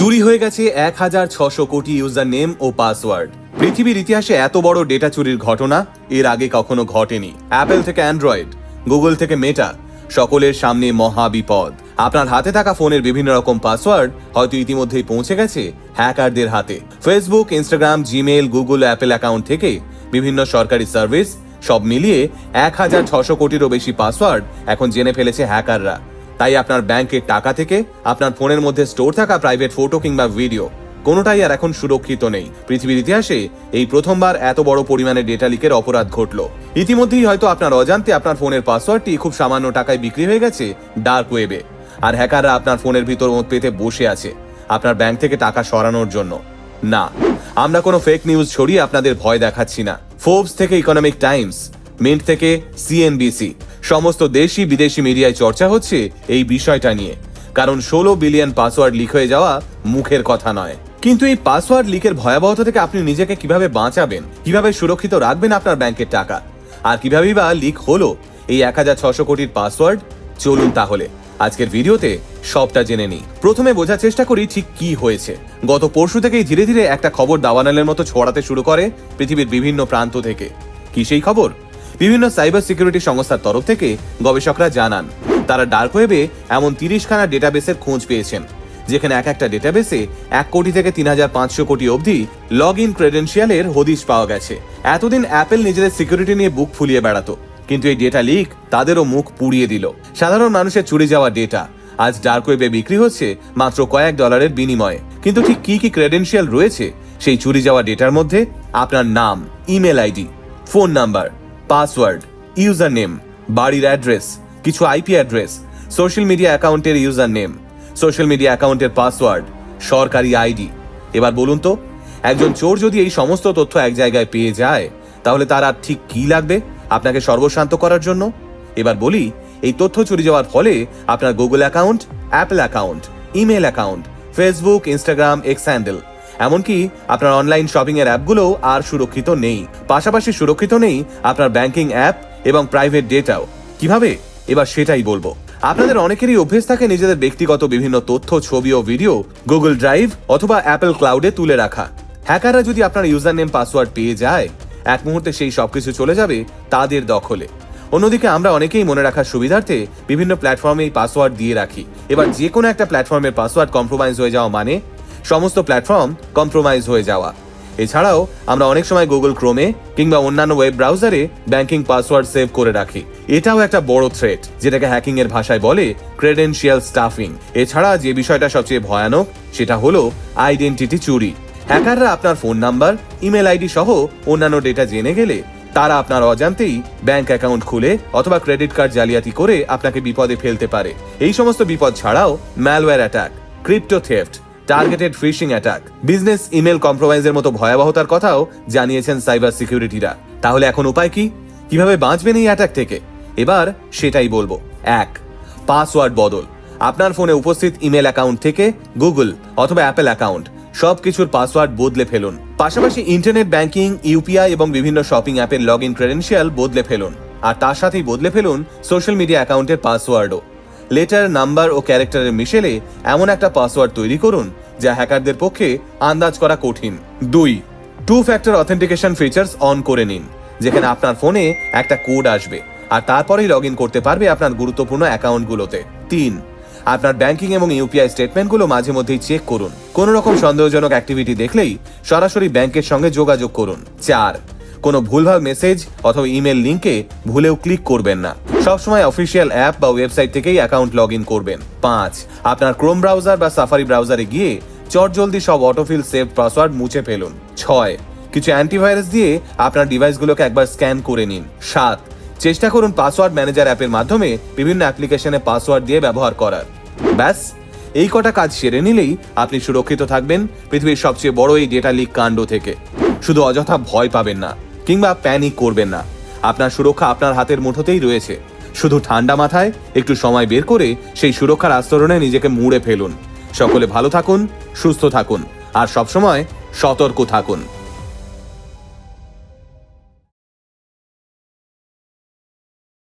চুরি হয়ে গেছে এক হাজার ছশো কোটি ইউজার নেম ও পাসওয়ার্ড। পৃথিবীর ইতিহাসে এত বড় ডেটা চুরির ঘটনা এর আগে কখনো ঘটেনি। অ্যাপেল থেকে অ্যান্ড্রয়েড গুগল থেকে মেটা সকলের সামনে মহা বিপদ। আপনার হাতে থাকা ফোনের বিভিন্ন রকম পাসওয়ার্ড হয়তো ইতিমধ্যেই পৌঁছে গেছে হ্যাকারদের হাতে। Facebook Instagram Gmail Google Apple account থেকে বিভিন্ন সরকারি সার্ভিস সব মিলিয়ে এক হাজার ছশো কোটিরও বেশি পাসওয়ার্ড এখন জেনে ফেলেছে হ্যাকাররা। তাই আপনার ব্যাংকের টাকা থেকে আপনার ফোনের মধ্যে স্টোর থাকা প্রাইভেট ফটো কিংবা ভিডিও, কোনোটাই আর এখন সুরক্ষিত নেই। পৃথিবীর ইতিহাসে এই প্রথমবার এত বড় পরিমাণে ডেটা লিকের অপরাধ ঘটলো। ইতিমধ্যেই হয়তো আপনার অজান্তে আপনার ফোনের পাসওয়ার্ডটি খুব সামান্য টাকায় বিক্রি হয়ে গেছে ডার্ক ওয়েবে। আর হ্যাকাররা আপনার ফোনের ভিতর মত পেতে বসে আছে আপনার ব্যাংক থেকে টাকা সরানোর জন্য। না, আমরা কোনো ফেক নিউজ ছড়িয়ে আপনাদের ভয় দেখাচ্ছি না। ফোর্বস থেকে ইকোনমিক টাইমস মিন্ট থেকে সিএনবিসি সমস্ত দেশি বিদেশি মিডিয়ায় চর্চা হচ্ছে এই বিষয়টা নিয়ে। কারণ ষোলো বিলিয়ন পাসওয়ার্ড লিক হয়ে যাওয়া মুখের কথা নয়। কিন্তু এই পাসওয়ার্ড লিকের ভয়াবহতা থেকে আপনি নিজেকে কীভাবে বাঁচাবেন, কীভাবে সুরক্ষিত রাখবেন আপনার ব্যাংকের টাকা, আর কিভাবেই বা লিক হলো এই এক হাজার ছশো কোটির পাসওয়ার্ড? চলুন তাহলে, আজকের ভিডিওতে সবটা জেনে নিই। প্রথমে বোঝার চেষ্টা করি ঠিক কি হয়েছে। গত পরশু থেকেই ধীরে ধীরে একটা খবর দাবানালের মতো ছড়াতে শুরু করে পৃথিবীর বিভিন্ন প্রান্ত থেকে। কি সেই খবর? বিভিন্ন সাইবার সিকিউরিটি সংস্থার তরফ থেকে গবেষকরা জানান, তারা ডার্ক ওয়েবে এমন তিরিশখানা ডেটাবেসের খোঁজ পেয়েছেন, যেখানে এক একটা ডেটাবেসে এক কোটি থেকে তিন হাজার পাঁচশো কোটি অবধি লগ ইন ক্রেডেন্সিয়ালের হদিশ পাওয়া গেছে। এতদিন অ্যাপেল নিজেদের সিকিউরিটি নিয়ে বুক ফুলিয়ে বেড়াতো, কিন্তু এই ডেটা লিক তাদেরও মুখ পুড়িয়ে দিল। সাধারণ মানুষের চুরি যাওয়া ডেটা আজ ডার্ক ওয়েবে বিক্রি হচ্ছে মাত্র কয়েক ডলারের বিনিময়ে। কিন্তু ঠিক কি কি ক্রেডেন্সিয়াল রয়েছে সেই চুরি যাওয়া ডেটার মধ্যে আপনার নাম, email ID, phone number password user name বাড়ির অ্যাড্রেস, কিছু আইপি অ্যাড্রেস, সোশ্যাল মিডিয়া অ্যাকাউন্টের ইউজার নেম সোশ্যাল মিডিয়া অ্যাকাউন্টের পাসওয়ার্ড, সরকারি আইডি। এবার বলুন তো, একজন চোর যদি এই সমস্ত তথ্য এক জায়গায় পেয়ে যায়, তাহলে তার আর ঠিক কি লাগবে আপনাকে সর্বশান্ত করার জন্য? এবার বলি, এই তথ্য চুরি যাওয়ার ফলে আপনার Google account Apple account, email account Facebook Instagram X handle এমনকি আপনার অনলাইন শপিং এর অ্যাপগুলো আর সুরক্ষিত নেই। পাশাপাশি সুরক্ষিত নেই আপনার ব্যাংকিং অ্যাপ এবং প্রাইভেট ডেটাও কীভাবে? এবার সেটাই বলব। আপনাদের অনেকেরই অভ্যেস থাকে নিজেদের ব্যক্তিগত বিভিন্ন তথ্য, ছবি ও ভিডিও গুগল ড্রাইভ অথবা অ্যাপল ক্লাউডে তুলে রাখা। হ্যাকাররা যদি আপনার ইউজার নেম পাসওয়ার্ড পেয়ে যায়, এক মুহূর্তে সেই সবকিছু চলে যাবে তাদের দখলে। অন্যদিকে আমরা অনেকেই মনে রাখার সুবিধার্থে বিভিন্ন প্ল্যাটফর্মে এই পাসওয়ার্ড দিয়ে রাখি। এবার যে কোনো একটা প্ল্যাটফর্মের পাসওয়ার্ড কম্প্রোমাইজ হয়ে যাওয়া মানে সমস্ত প্ল্যাটফর্ম কম্প্রোমাইজ হয়ে যাওয়া। এছাড়াও, আমরা অনেক সময় গুগল ক্রোমে কিংবা অন্যান্য ওয়েব ব্রাউজারে ব্যাংকিং পাসওয়ার্ড সেভ করে রাখি। এটাও একটা বড় থ্রেট যেটাকে হ্যাকিং এর ভাষায় বলে ক্রেডেন্সিয়াল স্টাফিং এছাড়া যে বিষয়টা সবচেয়ে ভয়ানক, সেটা হলো আইডেন্টিটি চুরি। হ্যাকাররা আপনার ফোন নাম্বার ইমেল আইডি সহ অন্যান্য ডেটা জেনে গেলে তারা আপনার অজান্তেই ব্যাংক অ্যাকাউন্ট খুলে অথবা ক্রেডিট কার্ড জালিয়াতি করে আপনাকে বিপদে ফেলতে পারে। এই সমস্ত বিপদ ছাড়াও malware attack crypto theft targeted phishing attack business email কম্প্রোমাইজের মতো ভয়াবহতার কথাও জানিয়েছেন সাইবার সিকিউরিটিরা তাহলে এখন উপায় কি? কীভাবে বাঁচবেন এই অ্যাটাক থেকে? এবার সেটাই বলব। এক পাসওয়ার্ড বদল। আপনার ফোনে উপস্থিত ইমেল অ্যাকাউন্ট থেকে গুগল অথবা অ্যাপেল অ্যাকাউন্ট সবকিছুর পাসওয়ার্ড বদলে ফেলুন। পাশাপাশি ইন্টারনেট ব্যাংকিং ইউপিআই এবং বিভিন্ন শপিং অ্যাপের লগ ইন ক্রেডেন্সিয়াল বদলে ফেলুন। আর তার সাথেই বদলে ফেলুন সোশ্যাল মিডিয়া অ্যাকাউন্টের পাসওয়ার্ডও লেটার, নাম্বার ও ক্যারেক্টারের মিশেলে এমন একটা পাসওয়ার্ড তৈরি করুন যা হ্যাকারদের পক্ষে আন্দাজ করা কঠিন। দুই two factor authentication features on করে নিন, যেখানে আপনার ফোনে একটা কোড আসবে আর তারপরেই লগ করতে পারবে আপনার গুরুত্বপূর্ণ অ্যাকাউন্টগুলোতে। তিন, আপনার ব্যাংকিং এবং ইউপিআই স্টেটমেন্টগুলো মাঝে মধ্যেই চেক করুন। কোনো রকম সন্দেহজনক অ্যাক্টিভিটি দেখলেই সরাসরি ব্যাংকের সঙ্গে যোগাযোগ করুন। চার, কোনো ভুলভাল মেসেজ অথবা ইমেল লিঙ্কে ভুলেও ক্লিক করবেন না। সবসময় অফিসিয়াল অ্যাপ বা ওয়েবসাইট থেকেই অ্যাকাউন্ট লগ ইন করবেন। পাঁচ, আপনার ক্রোম ব্রাউজার বা সাফারি ব্রাউজারে গিয়ে চটজলদি সব অটোফিল সেভ পাসওয়ার্ড মুছে ফেলুন। ছয়, কিছু অ্যান্টিভাইরাস দিয়ে আপনার ডিভাইসগুলোকে একবার স্ক্যান করে নিন। সাত, চেষ্টা করুন পাসওয়ার্ড ম্যানেজার অ্যাপের মাধ্যমে বিভিন্ন অ্যাপ্লিকেশনে পাসওয়ার্ড দিয়ে ব্যবহার করার। ব্যাস, এই কটা কাজ সেরে নিলেই আপনি সুরক্ষিত থাকবেন পৃথিবীর সবচেয়ে বড় এই ডেটা লিক কাণ্ড থেকে। শুধু অযথা ভয় পাবেন না, কিংবা প্যানিক করবেন না। আপনার সুরক্ষা আপনার হাতের মুঠোতেই রয়েছে। শুধু ঠান্ডা মাথায় একটু সময় বের করে সেই সুরক্ষার আস্তরণে নিজেকে মুড়ে ফেলুন। সকলে ভালো থাকুন, সুস্থ থাকুন, আর সবসময় সতর্ক থাকুন।